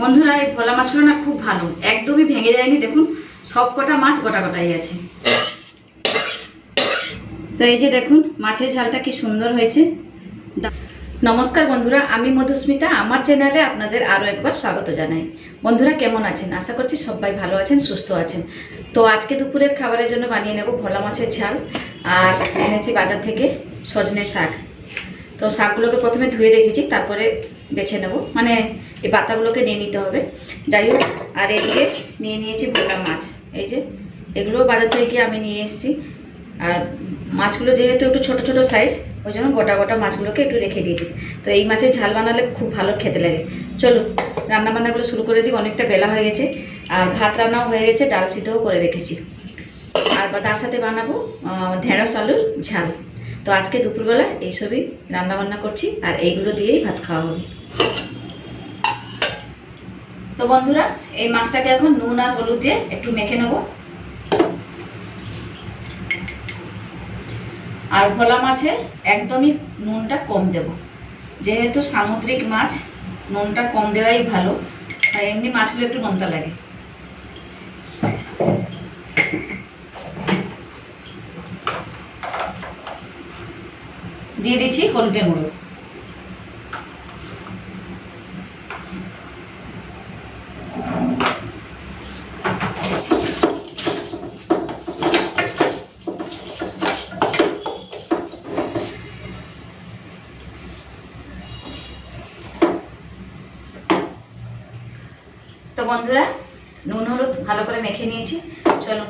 বন্ধুরা, এই ভোলা মাছগুলো না খুব ভালো। একদমই ভেঙে যায়নি, দেখুন সব কটা মাছ গোটা গোটাই আছে। তো এই যে দেখুন, মাছের ঝালটা কি সুন্দর হয়েছে। নমস্কার বন্ধুরা, আমি মধুস্মিতা, আমার চ্যানেলে আপনাদের আরও একবার স্বাগত জানাই। বন্ধুরা, কেমন আছেন? আশা করছি সবাই ভালো আছেন, সুস্থ আছেন। তো আজকে দুপুরের খাবারের জন্য বানিয়ে নেব ভোলা মাছের ঝাল আর এনেছি বাজার থেকে সজনে শাক। তো শাকগুলোকে প্রথমে ধুয়ে রেখেছি, তারপরে বেছে নেব। মানে এই পাতাগুলোকে নিয়ে নিতে হবে। যাই হোক, আর এদিকে নিয়ে নিয়েছি ভোলা মাছ। এই যে এগুলো বাজার থেকে আমি নিয়ে এসেছি। আর মাছগুলো যেহেতু একটু ছোট ছোট সাইজ ওই জন্য গোটা গোটা মাছগুলোকে একটু রেখে দিয়েছি। তো এই মাছের ঝাল বানালে খুব ভালো খেতে লাগে। চলুন রান্নাবান্নাগুলো শুরু করে দিই, অনেকটা বেলা হয়ে গেছে। আর ভাত রান্নাও হয়ে গেছে, ডাল সিদ্ধও করে রেখেছি। আর তার সাথে বানাবো ঢেঁড়স আলুর ঝাল। তো আজকে দুপুরবেলা এইসবই রান্না বান্না করছি, আর এইগুলো দিয়েই ভাত খাওয়া হবে। তো বন্ধুরা, এই মাছটাকে এখন নুন আর হলুদ দিয়ে একটু মেখে নেব। আর ভোলা মাছে একদমই নুনটা কম দেব। যেহেতু সামুদ্রিক মাছ, নুনটা কম দেওয়াই ভালো আর এমনি মাছগুলো একটু নোনতা লাগে। দিয়ে দিচ্ছি হলুদের গুঁড়ো তো বন্ধুরা নুন, হলুদ ভালো করে মেখে নিয়েছি। চলো,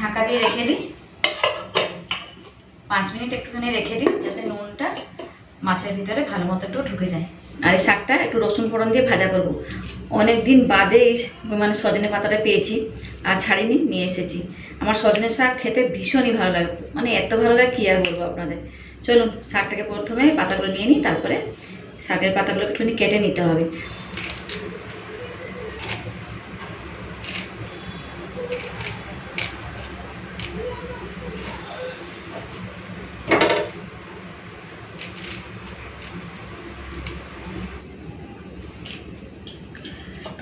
ঢাকা দিয়ে রেখে দিই। পাঁচ মিনিট একটুখানি রেখে দিই, যাতে নুনটা মাছের ভিতরে ভালো মতো একটু ঢুকে যায়। আর এই শাকটা একটু রসুন ফোড়ন দিয়ে ভাজা করব। অনেক দিন বাদে মানে সজনে পাতাটা পেয়েছি আর ছাড়িনি, নিয়ে এসেছি। আমার সজনে শাক খেতে ভীষণই ভালো লাগে। মানে এত ভালো লাগে, কী আর বলব আপনাদের? চলুন, শাকটাকে প্রথমে পাতাগুলো নিয়ে নিই, তারপরে শাকের পাতাগুলো একটুখানি কেটে নিতে হবে।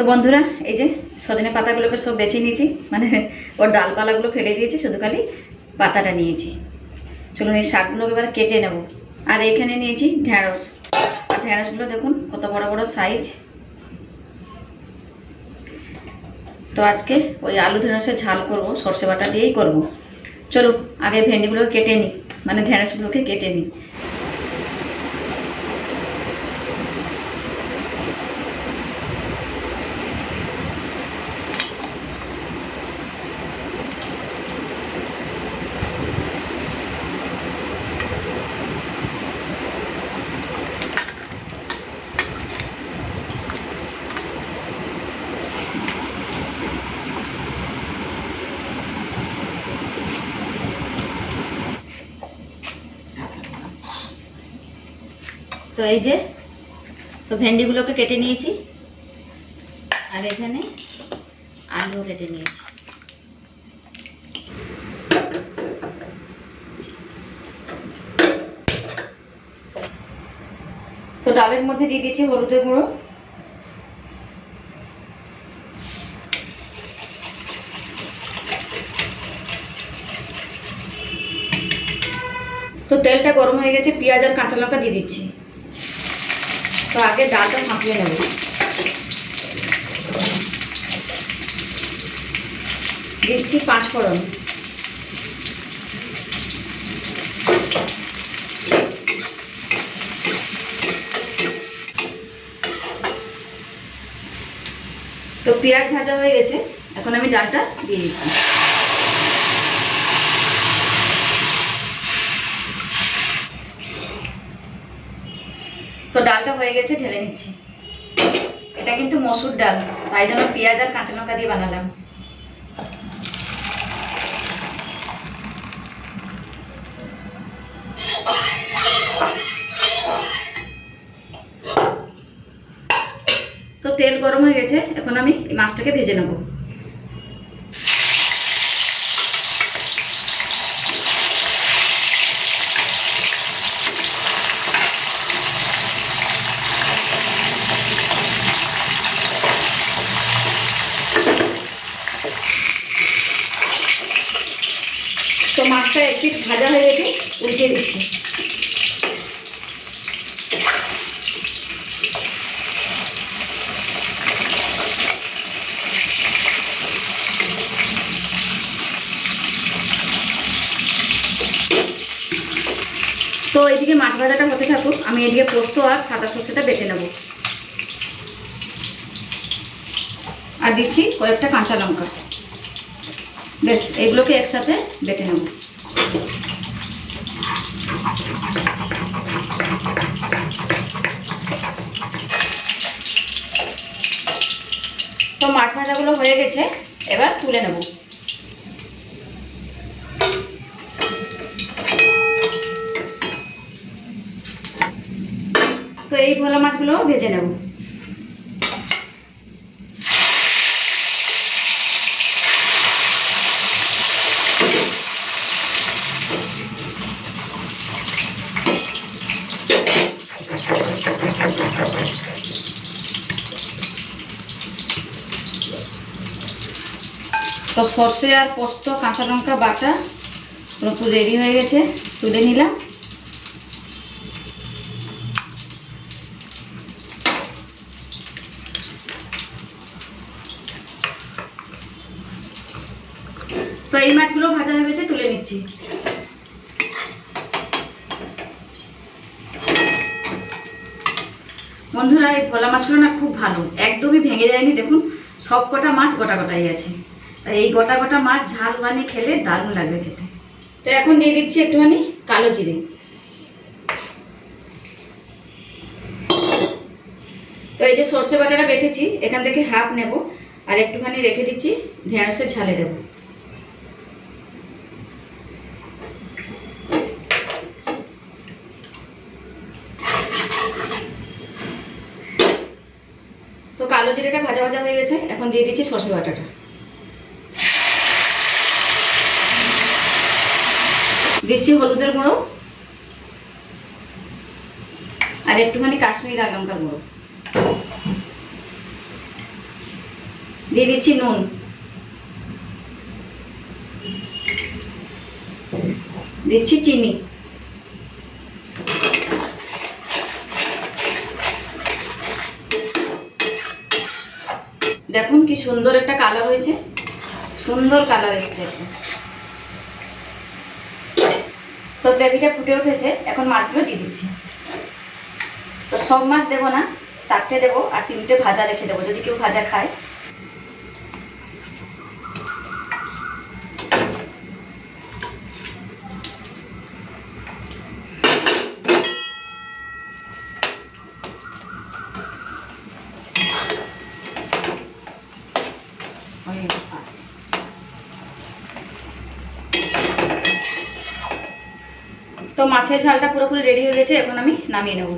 তো বন্ধুরা, এই যে সজনে পাতাগুলোকে সব বেছে নিয়েছি মানে ওর ডালপালাগুলো ফেলে দিয়েছি, শুধু খালি পাতাটা নিয়েছি। চলুন এই শাকগুলোকে এবার কেটে নেব। আর এখানে নিয়েছি ঢ্যাঁড়স আর ঢ্যাঁড়সগুলো দেখুন, কত বড় বড় সাইজ তো আজকে ওই আলু ঢেঁড়সের ঝাল করব, সর্ষে বাটা দিয়েই করব। চলুন, আগে ভেন্ডিগুলোকে কেটে নিই মানে ঢেঁড়সগুলোকে কেটে নিই। তো এই যে, তো ভেন্ডিগুলোকে কেটে নিয়েছি। আর এখানে আলু কেটে নিয়েছি। তো ডালের মধ্যে দিয়ে দিয়েছি হলুদের গুঁড়ো। তো তেলটা গরম হয়ে গেছে, পেঁয়াজ আর কাঁচা লঙ্কা দিয়ে দিচ্ছি। তো আগে ডালটা সাঁতলে নেব। দিচ্ছি পাঁচ ফোড়ন। তো পেঁয়াজ ভাজা হয়ে গেছে, এখন আমি ডালটা দিয়ে দিচ্ছি। ডালটা হয়ে গেছে, ঢেলে নিচ্ছি। এটা কিন্তু মসুর ডাল, তাই জন্য পেঁয়াজ আর কাঁচা লঙ্কা দিয়ে বানালাম। তো তেল গরম হয়ে গেছে, এখন আমি মাছটাকে ভেজে নেব। একটু ভাজা হয়ে গেছে, উল্টে দিচ্ছি। তো এদিকে মাছ ভাজাটা হতে থাকুক, আমি এদিকে পোস্ত আর সাদা সর্ষেটা বেটে নেব। আর দিচ্ছি কয়েকটা কাঁচা লঙ্কা। বেশ, এগুলোকে একসাথে বেটে নেব। তো মাছ ভাজাগুলো হয়ে গেছে এবার তুলে নেব। তো এই ভোলা মাছগুলো ভেজে নেব। তো সর্ষে আর পোস্ত, কাঁচা লঙ্কা, বাটা পুরো রেডি হয়ে গেছে। তুলে নিলাম। তো এই মাছগুলো ভাজা হয়ে গেছে, তুলে নিচ্ছি। বন্ধুরা, এই ভোলা মাছগুলো না খুব ভালো, একদমই ভেঙে যায়নি। দেখুন সব কটা মাছ গোটা গোটাই আছে। এই গোটা গোটা মাছ ঝাল বানিয়ে খেলে দারুণ লাগবে খেতে। তো এখন দিয়ে দিচ্ছি একটুখানি কালো জিরে। তো এই যে সর্ষে বাটাটা বেটেছি, এখান থেকে হাফ নেব আর একটুখানি রেখে দিচ্ছি, ঢেঁড়সের ঝালে দেবো। তো কালো জিরেটা ভাজা ভাজা হয়ে গেছে, এখন দিয়ে দিচ্ছি সর্ষে বাটাটা। দিচ্ছি হলুদের গুঁড়ো আর একটুখানি কাশ্মীরি লাল লঙ্কার গুঁড়ো। দিয়ে দিচ্ছি নুন। দিচ্ছি চিনি। দেখুন কি সুন্দর একটা কালার হয়েছে। সুন্দর কালার এসছে। একটা তো গ্রেভিটা ফুটে উঠেছে, এখন মাছগুলো দিয়ে দিচ্ছি। তো সব মাছ দেবো না, চারটে দেবো আর তিনটে ভাজা রেখে দেবো, যদি কেউ ভাজা খায় ওই পাঁচ। তো মাছের ঝালটা পুরোপুরি রেডি হয়ে গেছে এখন আমি নামিয়ে নেব।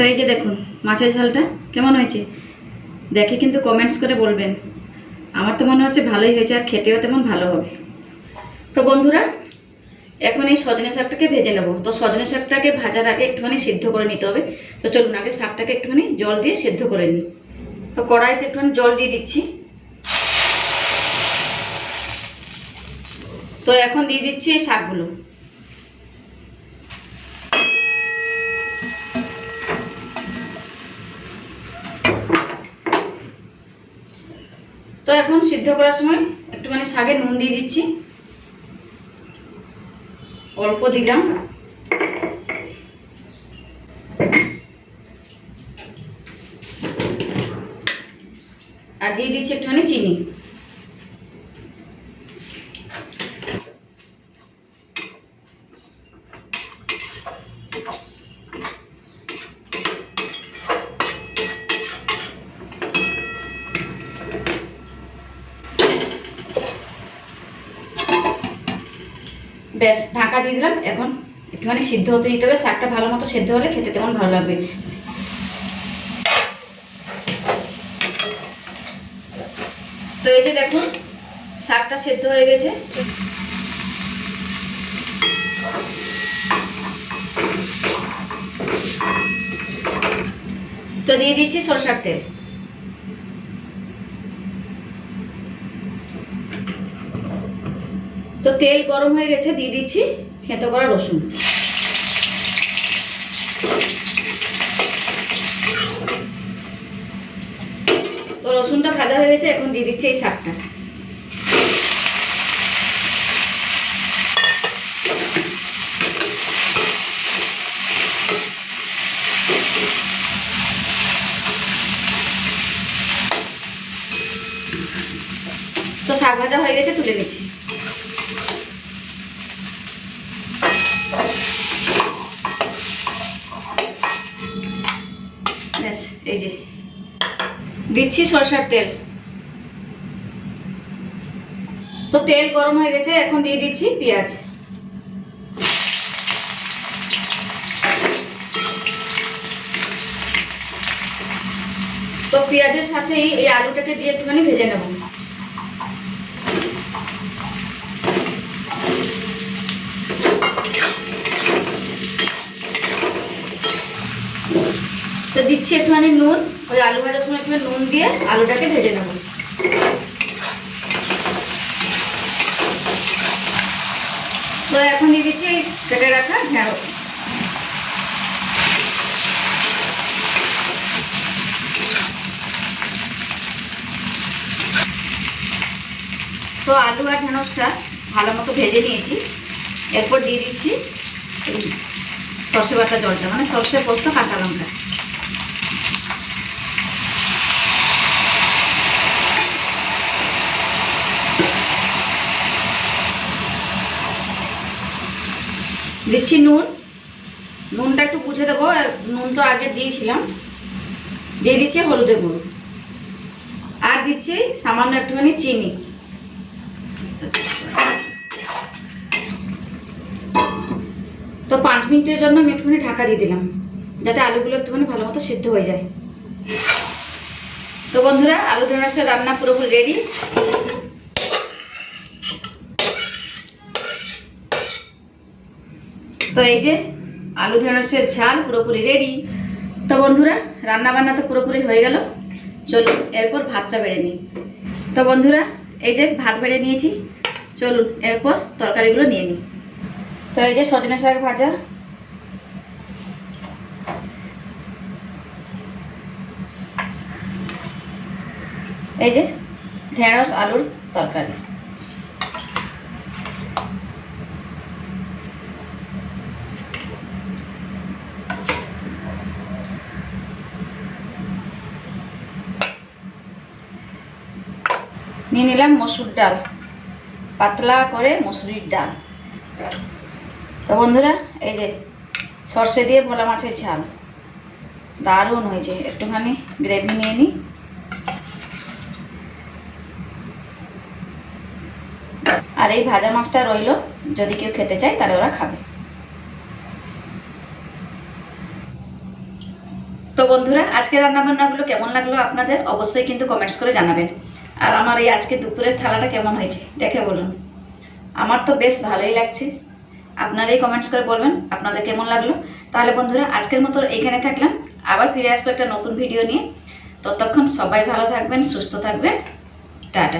তো এই যে দেখুন, মাছের ঝালটা কেমন হয়েছে? দেখে কিন্তু কমেন্টস করে বলবেন। আমার তো মনে হচ্ছে ভালোই হয়েছে, আর খেতেও তেমন ভালো হবে। তো বন্ধুরা, এখন এই সজনে শাকটাকে ভেজে নেব। তো সজনে শাকটাকে ভাজার আগে একটুখানি সিদ্ধ করে নিতে হবে। তো চলুন, আগে শাকটাকে একটুখানি জল দিয়ে সিদ্ধ করে নিই। তো কড়াইতে একটুখানি জল দিয়ে দিচ্ছি। তো এখন দিয়ে দিচ্ছি এই শাকগুলো। তো এখন সিদ্ধ করার সময় একটুখানি শাকে নুন দিয়ে দিচ্ছি। অল্প দিলাম। আর দিয়ে দিচ্ছি একটুখানি চিনি। ব্যাস, ঢাকা দিয়ে দিলাম। এখন একটুখানি সিদ্ধ হতে দিতে হবে। শাকটা ভালো মতো সেদ্ধ হলে খেতে তেমন ভালো লাগবে। তো এই যে দেখুন, শাকটা সেদ্ধ হয়ে গেছে। তো দিয়ে দিচ্ছি সরষার তেল। তো তেল গরম হয়ে গেছে, দিয়ে দিচ্ছি থেঁতো করা রসুন। তো রসুনটা ভাজা হয়ে গেছে, এখন দিয়ে দিচ্ছি এই শাকটা। তো শাক ভাজা হয়ে গেছে, তুলে গেছি ব্যাস এই যে। দিচ্ছি সরষার তেল। তো তেল গরম হয়ে গেছে, এখন দিয়ে দিচ্ছি পেঁয়াজ। তো পেঁয়াজের সাথেই এই আলুটাকে দিয়ে একটুখানি ভেজে নেব। তো দিচ্ছি একটুখানি নুন, ওই আলু ভাজার সময় একটু নুন দিয়ে আলুটাকে ভেজে নেব। তো এখন দিয়ে দিচ্ছি কেটে রাখা ঢেঁড়স। তো আলু আর ঢেঁড়সটা ভালো মতো ভেজে নিয়েছি। এরপর দিয়ে দিচ্ছি সর্ষে বাটা জলটা মানে সর্ষে পোস্ত কাঁচা লঙ্কা। দিচ্ছি নুন। নুনটা একটু বুঝে দেবো নুন তো আগে দিয়েছিলাম। দিয়ে দিচ্ছি হলুদের গুঁড়ো। আর দিচ্ছি সামান্য একটুখানি চিনি। তো পাঁচ মিনিটের জন্য আমি একটুখানি ঢাকা দিয়ে দিলাম, যাতে আলুগুলো একটুখানি ভালো মতো সিদ্ধ হয়ে যায়। তো বন্ধুরা, আলু ঢেঁড়সের রান্না পুরোপুরি রেডি তো এই যে আলু, ঢেঁড়সের ঝাল পুরোপুরি রেডি তো বন্ধুরা রান্না বান্না তো পুরোপুরি হয়ে গেল। চলুন, এরপর ভাতটা বেড়ে নিই। তো বন্ধুরা, এই যে ভাত বেড়ে নিয়েছি। চলুন, এরপর তরকারিগুলো নিয়ে নিই। তো এই যে সজনে শাক ভাজা। এই যে ঢেঁড়স, আলুর তরকারি। নিয়ে নিলাম মসুর ডাল। পাতলা করে মসুরির ডাল। তো বন্ধুরা, এই যে সর্ষে দিয়ে ভোলা মাছের ঝাল। দারুণ হয়েছে। একটুখানি গ্রেভি নিয়ে নিই আর এই ভাজা মাছটা রইল। যদি কেউ খেতে চায়, তাহলে ওরা খাবে। তো বন্ধুরা আজকে রান্নাবান্নাগুলো কেমন লাগল আপনাদের? অবশ্যই কিন্তু কমেন্টস করে জানাবেন। আর আমার এই আজকে দুপুরের থালাটা কেমন হয়েছে? দেখে বলুন। আমার তো বেশ ভালোই লাগছে। আপনারাই কমেন্টস করে বলবেন আপনাদের কেমন লাগল। তাহলে বন্ধুরা, আজকের মতো এইখানে থাকলাম। আবার ফিরে আসব একটা নতুন ভিডিও নিয়ে। ততক্ষণ সবাই ভালো থাকবেন, সুস্থ থাকবেন। টাটা।